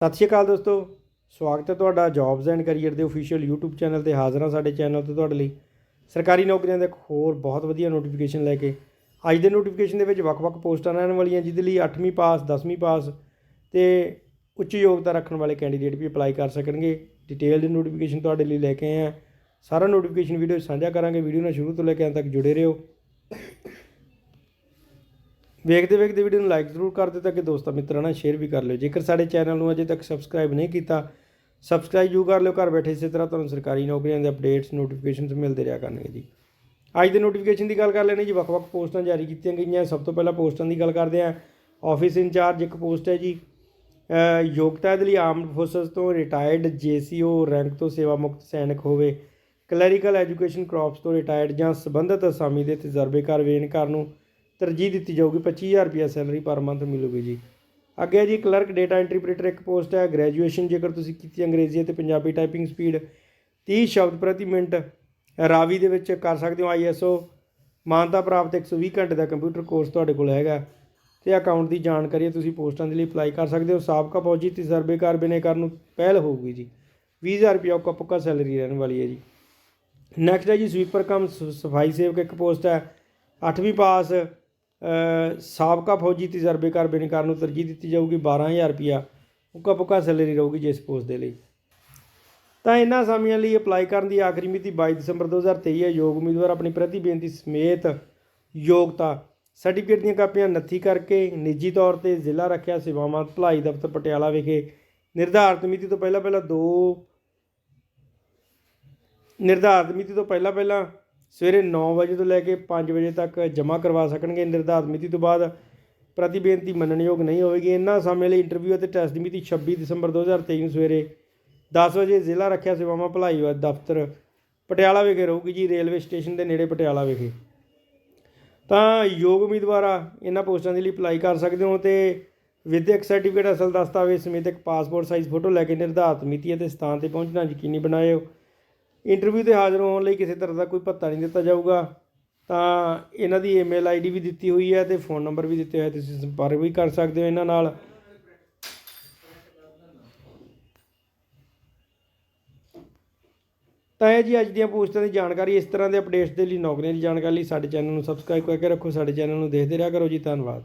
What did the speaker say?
ਸਤਿ ਸ਼੍ਰੀ ਅਕਾਲ ਦੋਸਤੋ, ਸਵਾਗਤ ਹੈ ਤੁਹਾਡਾ ਜੌਬਸ ਐਂਡ ਕੈਰੀਅਰ ਦੇ ਅਫੀਸ਼ੀਅਲ YouTube ਚੈਨਲ ਤੇ ਹਾਜ਼ਰ ਹਾਂ ਸਾਡੇ ਚੈਨਲ ਤੇ ਤੁਹਾਡੇ ਲਈ। ਸਰਕਾਰੀ ਨੌਕਰੀਆਂ ਦਾ ਇੱਕ ਹੋਰ ਬਹੁਤ ਵਧੀਆ ਨੋਟੀਫਿਕੇਸ਼ਨ ਲੈ ਕੇ। ਅੱਜ ਦੇ ਨੋਟੀਫਿਕੇਸ਼ਨ ਦੇ ਵਿੱਚ ਵੱਖ-ਵੱਖ ਪੋਸਟਾਂ ਰਹਿਣ ਵਾਲੀਆਂ, ਜਿਹਦੇ ਲਈ 8ਵੀਂ ਪਾਸ 10ਵੀਂ ਪਾਸ ਤੇ ਉੱਚ ਯੋਗਤਾ ਰੱਖਣ ਵਾਲੇ ਕੈਂਡੀਡੇਟ ਵੀ ਅਪਲਾਈ ਕਰ ਸਕਣਗੇ। ਡਿਟੇਲ ਨੋਟੀਫਿਕੇਸ਼ਨ ਤੁਹਾਡੇ ਲਈ ਲੈ ਕੇ ਆਏ ਹਾਂ। ਸਾਰਾ ਨੋਟੀਫਿਕੇਸ਼ਨ ਵੀਡੀਓ ਸਾਂਝਾ ਕਰਾਂਗੇ। ਵੀਡੀਓ ਨਾਲ ਸ਼ੁਰੂ ਤੋਂ ਲੈ ਕੇ ਅੰਤ ਤੱਕ ਜੁੜੇ ਰਹੋ। ਵੇਖਦੇ ਵੇਖਦੇ ਵੀਡੀਓ ਨੂੰ ਲਾਈਕ ਜ਼ਰੂਰ ਕਰ ਦਿਓ ਤਾਂ ਕਿ ਦੋਸਤਾਂ ਮਿੱਤਰਾਂ ਨਾਲ ਸ਼ੇਅਰ ਵੀ ਕਰ ਲਿਓ। ਜੇਕਰ ਸਾਡੇ ਚੈਨਲ ਨੂੰ ਅਜੇ ਤੱਕ ਸਬਸਕ੍ਰਾਈਬ ਨਹੀਂ ਕੀਤਾ ਸਬਸਕ੍ਰਾਈਬ ਜੂ ਕਰ ਲਿਓ। ਘਰ ਬੈਠੇ ਇਸੇ ਤਰ੍ਹਾਂ ਤੁਹਾਨੂੰ ਸਰਕਾਰੀ ਨੌਕਰੀਆਂ ਦੇ ਅਪਡੇਟਸ ਨੋਟੀਫਿਕੇਸ਼ਨਸ ਮਿਲਦੇ ਰਿਹਾ ਕਰਨਗੇ ਜੀ। ਅੱਜ ਦੇ ਨੋਟੀਫਿਕੇਸ਼ਨ ਦੀ ਗੱਲ ਕਰ ਲੈਣੇ ਜੀ। ਵੱਖ-ਵੱਖ ਪੋਸਟਾਂ ਜਾਰੀ ਕੀਤੀਆਂ ਗਈਆਂ। ਸਭ ਤੋਂ ਪਹਿਲਾਂ ਪੋਸਟਾਂ ਦੀ ਗੱਲ ਕਰਦੇ ਹਾਂ। ਆਫਿਸ ਇੰਚਾਰਜ ਇੱਕ ਪੋਸਟ ਹੈ ਜੀ। ਯੋਗਤਾ ਦੇ ਲਈ ਆਰਮਡ ਫੋਰਸਸ ਤੋਂ ਰਿਟਾਇਰਡ ਜੀਸੀਓ ਰੈਂਕ ਤੋਂ ਸੇਵਾ ਮੁਕਤ ਸੈਨਿਕ ਹੋਵੇ। ਕਲੈਰੀਕਲ ਐਜੂਕੇਸ਼ਨ ਕ੍ਰੌਪਸ ਤੋਂ ਰਿਟਾਇਰਡ ਜਾਂ ਸੰਬੰਧਿਤ ਅਸਾਮੀ ਦੇ ਤਜਰਬੇਕਾਰ ਵੇਨਕਾਰ ਨੂੰ ਤਰਜੀਹ ਦਿੱਤੀ ਜਾਊਗੀ 25000 ਰੁਪਏ ਸੈਲਰੀ ਪਰ ਮੰਥ ਮਿਲੂਗੀ ਜੀ। ਅੱਗੇ ਹੈ ਜੀ ਕਲਰਕ ਡੇਟਾ ਇੰਟਰਪ੍ਰੀਟਰ ਇੱਕ ਪੋਸਟ ਹੈ। ਗ੍ਰੈਜੂਏਸ਼ਨ ਜੇਕਰ ਤੁਸੀਂ ਕੀਤੀ ਅੰਗਰੇਜ਼ੀ ਅਤੇ ਪੰਜਾਬੀ ਟਾਈਪਿੰਗ ਸਪੀਡ 30 ਸ਼ਬਦ ਪ੍ਰਤੀ ਮਿੰਟ ਰਾਵੀ ਦੇ ਵਿੱਚ ਕਰ ਸਕਦੇ ਹੋ ਆਈਐਸਓ ਮਾਨਤਾ ਪ੍ਰਾਪਤ 120 ਘੰਟੇ ਦਾ ਕੰਪਿਊਟਰ ਕੋਰਸ ਤੁਹਾਡੇ ਕੋਲ ਹੈਗਾ। ਤੇ ਅਕਾਊਂਟ ਦੀ ਜਾਣਕਾਰੀ ਹੈ, ਤੁਸੀਂ ਪੋਸਟਾਂ ਦੇ ਲਈ ਅਪਲਾਈ ਕਰ ਸਕਦੇ ਹੋ। ਸਾਬਕਾ ਫੌਜੀ ਤਜਰਬੇਕਾਰ ਬਿਨੇਕਾਰ ਨੂੰ ਪਹਿਲ ਹੋਊਗੀ ਜੀ। 20000 ਰੁਪਏ ਔਕਾ ਪੱਕਾ ਸੈਲਰੀ ਰਹਿਣ ਵਾਲੀ ਹੈ ਜੀ। ਨੈਕਸਟ ਹੈ ਜੀ ਸਵੀਪਰ ਕਮ ਸਫ਼ਾਈ ਸੇਵਕ ਇੱਕ ਪੋਸਟ ਹੈ। 8ਵੀਂ ਪਾਸ ਸਾਬਕਾ ਫੌਜੀ ਤਜਰਬੇਕਾਰ ਬਿਨਕਾਰ ਨੂੰ ਤਰਜੀਹ ਦਿੱਤੀ ਜਾਊਗੀ 12000 ਰੁਪਿਆ ਉੱਕਾ ਪੁੱਕਾ ਸੈਲਰੀ ਰਹੂਗੀ ਜਿਸ ਪੋਸਟ ਦੇ ਲਈ। ਤਾਂ ਇਹਨਾਂ ਅਸਾਮੀਆਂ ਲਈ ਅਪਲਾਈ ਕਰਨ ਦੀ ਆਖਰੀ ਮਿਤੀ 22 ਦਸੰਬਰ 2023 ਹੈ। ਯੋਗ ਉਮੀਦਵਾਰ ਆਪਣੀ ਪ੍ਰਤੀ ਬੇਨਤੀ ਸਮੇਤ ਯੋਗਤਾ ਸਰਟੀਫਿਕੇਟ ਦੀਆਂ ਕਾਪੀਆਂ ਨੱਥੀ ਕਰਕੇ ਨਿੱਜੀ ਤੌਰ ਤੇ ਜ਼ਿਲ੍ਹਾ ਰੱਖਿਆ ਸੇਵਾਵਾਂ ਭਲਾਈ ਦਫ਼ਤਰ ਪਟਿਆਲਾ ਵਿਖੇ ਨਿਰਧਾਰਤ ਮਿਤੀ ਤੋਂ ਪਹਿਲਾਂ ਪਹਿਲਾਂ ਦੋ ਨਿਰਧਾਰਤ ਮਿਤੀ ਤੋਂ ਪਹਿਲਾਂ ਪਹਿਲਾਂ ਸਵੇਰੇ 9 ਵਜੇ ਤੋਂ ਲੈ ਕੇ 5 ਵਜੇ ਤੱਕ ਜਮ੍ਹਾਂ ਕਰਵਾ ਸਕਣਗੇ ਨਿਰਧਾਰਤ ਮਿਤੀ ਤੋਂ ਬਾਅਦ। ਪ੍ਰਤੀ ਬੇਨਤੀ ਮੰਨਣਯੋਗ ਨਹੀਂ ਹੋਵੇਗੀ। ਇਹਨਾਂ ਸਮੇਂ ਲਈ ਇੰਟਰਵਿਊ ਅਤੇ ਟੈਸਟ ਦੀ ਮਿਤੀ 26 ਦਸੰਬਰ 2023 ਨੂੰ ਸਵੇਰੇ 10 ਵਜੇ ਜ਼ਿਲ੍ਹਾ ਰੱਖਿਆ ਸੇਵਾਵਾਂ ਭਲਾਈ ਦਫ਼ਤਰ ਪਟਿਆਲਾ ਵਿਖੇ ਰਹੂਗੀ ਜੀ, ਰੇਲਵੇ ਸਟੇਸ਼ਨ ਦੇ ਨੇੜੇ ਪਟਿਆਲਾ ਵਿਖੇ। ਤਾਂ ਯੋਗ ਉਮੀਦਵਾਰ ਇਹਨਾਂ ਪੋਸਟਾਂ ਦੇ ਲਈ ਅਪਲਾਈ ਕਰ ਸਕਦੇ ਹੋ ਤੇ ਵਿਦਿਅਕ ਸਰਟੀਫਿਕੇਟ ਅਸਲ ਦਸਤਾਵੇਜ਼ ਸਮੇਤ ਇੱਕ ਪਾਸਪੋਰਟ ਸਾਈਜ਼ ਫੋਟੋ ਲੈ ਕੇ ਨਿਰਧਾਰਤ ਮਿਤੀ ਅਤੇ ਸਥਾਨ ਤੇ ਪਹੁੰਚਣਾ ਯਕੀਨੀ ਬਣਾਇਓ। ਇੰਟਰਵਿਊ ਤੇ ਹਾਜ਼ਰ ਹੋਣ ਲਈ ਕਿਸੇ ਤਰ੍ਹਾਂ ਦਾ ਕੋਈ ਭੱਤਾ ਨਹੀਂ ਦਿੱਤਾ ਜਾਊਗਾ, ਤਾਂ ਇਹਨਾਂ ਦੀ ਈਮੇਲ ਆਈਡੀ ਵੀ ਦਿੱਤੀ ਹੋਈ ਹੈ ਤੇ ਫੋਨ ਨੰਬਰ ਵੀ ਦਿੱਤੇ ਹੋਏ ਤੁਸੀਂ ਸੰਪਰਕ ਵੀ ਕਰ ਸਕਦੇ ਹੋ ਇਹਨਾਂ ਨਾਲ। ਤਾਂ ਇਹ ਜੀ ਅੱਜ ਦੀਆਂ ਪੋਸਟਾਂ ਦੀ ਜਾਣਕਾਰੀ, ਇਸ ਤਰ੍ਹਾਂ ਦੇ ਅਪਡੇਟਸ ਦੇ ਲਈ ਨੌਕਰੀਆਂ ਦੀ ਜਾਣਕਾਰੀ ਲਈ ਸਾਡੇ ਚੈਨਲ ਨੂੰ ਸਬਸਕ੍ਰਾਈਬ ਕਰਕੇ ਰੱਖੋ, ਸਾਡੇ ਚੈਨਲ ਨੂੰ ਦੇਖਦੇ ਰਿਹਾ ਕਰੋ ਜੀ, ਧੰਨਵਾਦ।